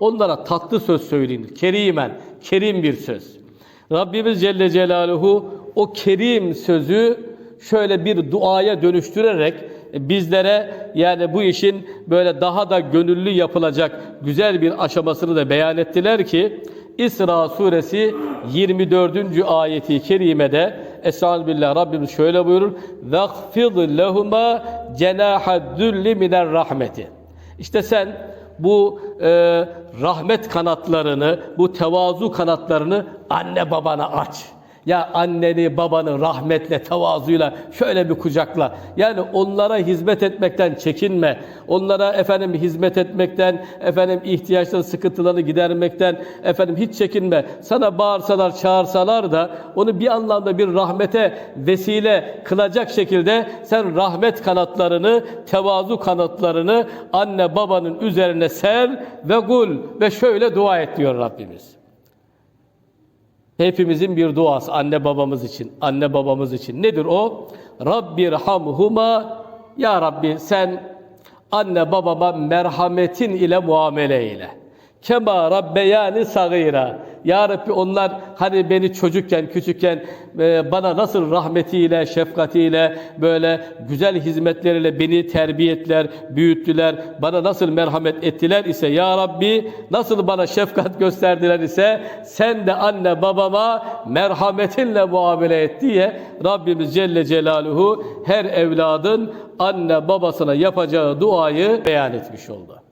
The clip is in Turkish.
Onlara tatlı söz söyleyin. Kerimen, kerim bir söz. Rabbimiz Celle Celaluhu o kerim sözü şöyle bir duaya dönüştürerek bizlere yani bu işin böyle daha da gönüllü yapılacak güzel bir aşamasını da beyan ettiler ki İsra suresi 24. ayeti kerimede Estaizu billah Rabbimiz şöyle buyurur. Vakfid lehuma cenahad dülli miner rahmeti. İşte sen bu e, rahmet kanatlarını, bu tevazu kanatlarını anne babana aç. Ya anneni babanı rahmetle, tevazuyla şöyle bir kucakla. Yani onlara hizmet etmekten çekinme. Onlara efendim hizmet etmekten, efendim ihtiyaçları, sıkıntılarını gidermekten efendim hiç çekinme. Sana bağırsalar, çağırsalar da onu bir anlamda bir rahmete vesile kılacak şekilde sen rahmet kanatlarını, tevazu kanatlarını anne babanın üzerine ser ve kul ve şöyle dua et diyor Rabbimiz. Hepimizin bir duası anne babamız için, anne babamız için. Nedir o? Rabbir hamhuma ya Rabbi sen anne babama merhametin ile muamele eyle. Kema rabbeyani sagira. Ya Rabbi onlar hani beni çocukken, küçükken e, bana nasıl rahmetiyle, şefkatiyle, böyle güzel hizmetleriyle beni terbiye büyüttüler, bana nasıl merhamet ettiler ise Ya Rabbi nasıl bana şefkat gösterdiler ise sen de anne babama merhametinle muamele et diye Rabbimiz Celle Celaluhu her evladın anne babasına yapacağı duayı beyan etmiş oldu.